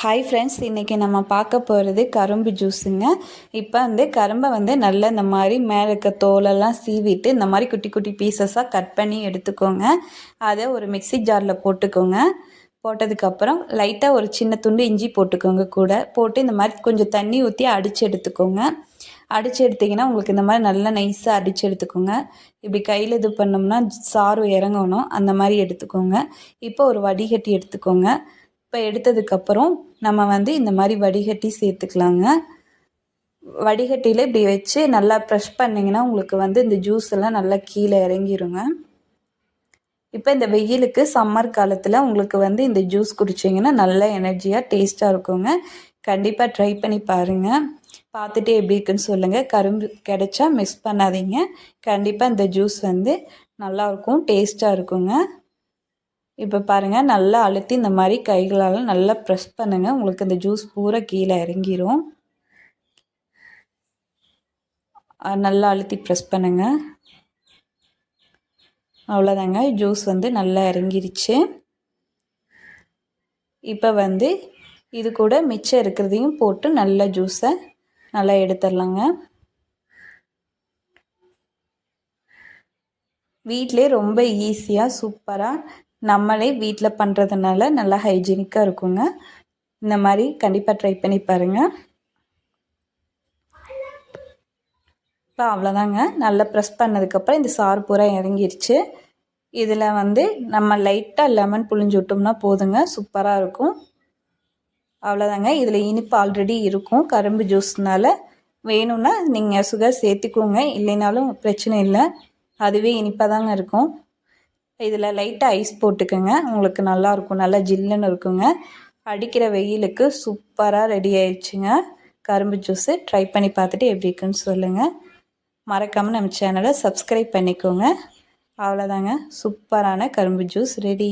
Hi friends இன்றைக்கி நம்ம பார்க்க போகிறது கரும்பு ஜூஸுங்க இப்போ வந்து கரும்பை வந்து நல்லா இந்த மாதிரி மேலே இருக்க தோலெல்லாம் சீவிட்டு இந்த மாதிரி குட்டி குட்டி பீசஸாக கட் பண்ணி எடுத்துக்கோங்க. அதை ஒரு மிக்ஸி ஜாரில் போட்டுக்கோங்க. போட்டதுக்கப்புறம் லைட்டாக ஒரு சின்ன துண்டு இஞ்சி போட்டுக்கோங்க கூட. போட்டு இந்த மாதிரி கொஞ்சம் தண்ணி ஊற்றி அடித்து எடுத்துக்கோங்க. அடித்து எடுத்திங்கன்னா உங்களுக்கு இந்த மாதிரி நல்லா நைஸாக அடித்து எடுத்துக்கோங்க. இப்படி கையில் இது பண்ணோம்னா சாறு இறங்கணும். அந்த மாதிரி எடுத்துக்கோங்க. இப்போ ஒரு வடிகட்டி எடுத்துக்கோங்க. இப்போ எடுத்ததுக்கப்புறம் நம்ம வந்து இந்த மாதிரி வடிகட்டி சேர்த்துக்கலாங்க. வடிகட்டியில் இப்படி வச்சு நல்லா ப்ரெஷ் பண்ணிங்கன்னா உங்களுக்கு வந்து இந்த ஜூஸ் எல்லாம் நல்லா கீழே இறங்கிருங்க. இப்போ இந்த வெயிலுக்கு சம்மர் காலத்தில் உங்களுக்கு வந்து இந்த ஜூஸ் குடிச்சிங்கன்னா நல்ல எனர்ஜியாக டேஸ்ட்டாக இருக்குங்க. கண்டிப்பாக ட்ரை பண்ணி பாருங்கள் பார்த்துட்டு எப்படி இருக்குன்னு சொல்லுங்கள் கரும்பு கிடைச்சா மிஸ் பண்ணாதீங்க. கண்டிப்பாக இந்த ஜூஸ் வந்து நல்லாயிருக்கும் டேஸ்ட்டாக இருக்குங்க. இப்போ பாருங்கள் நல்லா அழுத்தி இந்த மாதிரி கைகளால் நல்லா ப்ரெஸ் பண்ணுங்கள் உங்களுக்கு இந்த ஜூஸ் பூரா கீழே இறங்கிரும். நல்லா அழுத்தி ப்ரெஸ் பண்ணுங்கள் அவ்வளோதாங்க ஜூஸ் வந்து நல்லா இறங்கிருச்சு. இப்போ வந்து இது கூட மிச்சம் இருக்கிறதையும் போட்டு நல்ல ஜூஸை நல்லா எடுத்துடலாங்க. வீட்டிலே ரொம்ப ஈஸியாக சூப்பராக நம்மளே வீட்டில் பண்ணுறதுனால நல்லா ஹைஜீனிக்காக இருக்குங்க. இந்த மாதிரி கண்டிப்பாக ட்ரை பண்ணி பாருங்கள் இப்போ அவ்வளோதாங்க நல்லா ப்ரெஸ் பண்ணதுக்கப்புறம் இந்த சாறு பூரா இறங்கிருச்சு. இதில் வந்து நம்ம லைட்டாக லெமன் புழிஞ்சு விட்டோம்னா போதுங்க. சூப்பராக இருக்கும். அவ்வளோதாங்க இதில் இனிப்பு ஆல்ரெடி இருக்கும். கரும்பு ஜூஸ்னால் வேணும்னா நீங்கள் சுகர் சேர்த்துக்கோங்க. இல்லைனாலும் பிரச்சனை இல்லை. அதுவே இனிப்பாக தாங்க இருக்கும். இதில் லைட்டாக ஐஸ் போட்டுக்கோங்க. உங்களுக்கு நல்லாயிருக்கும் நல்லா ஜில்லுன்னு இருக்குங்க. அடிக்கிற வெயிலுக்கு சூப்பராக ரெடி ஆயிடுச்சுங்க. கரும்பு ஜூஸு ட்ரை பண்ணி பார்த்துட்டு எப்படி இருக்குன்னு சொல்லுங்கள் மறக்காமல் நம்ம சேனலை சப்ஸ்கிரைப் பண்ணிக்கோங்க. அவ்வளோதாங்க சூப்பரான கரும்பு ஜூஸ் ரெடி